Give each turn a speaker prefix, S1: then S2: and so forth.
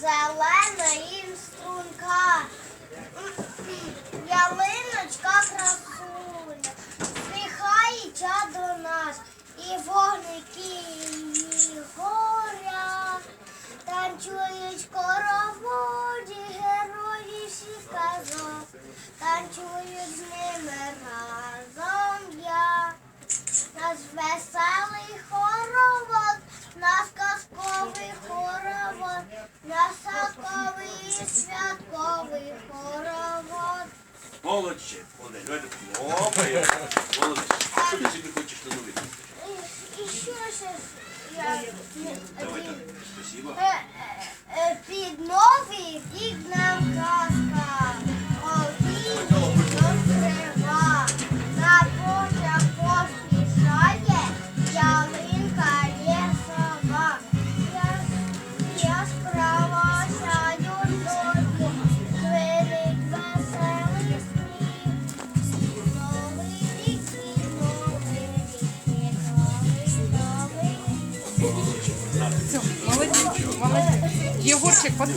S1: зелена і струнка. Ялиночка красуня, сміхається до нас, і вогники її горять. Танцюють короводі, герої всі казок, танцюють з ними
S2: Молодче. Молодець. Що ти собі хочеш становити?
S1: Що я
S2: Давайте. Спасибо.
S1: Е, е, е, під новий рік нам
S3: Все, молодець, молодець. Єгорчик, потім.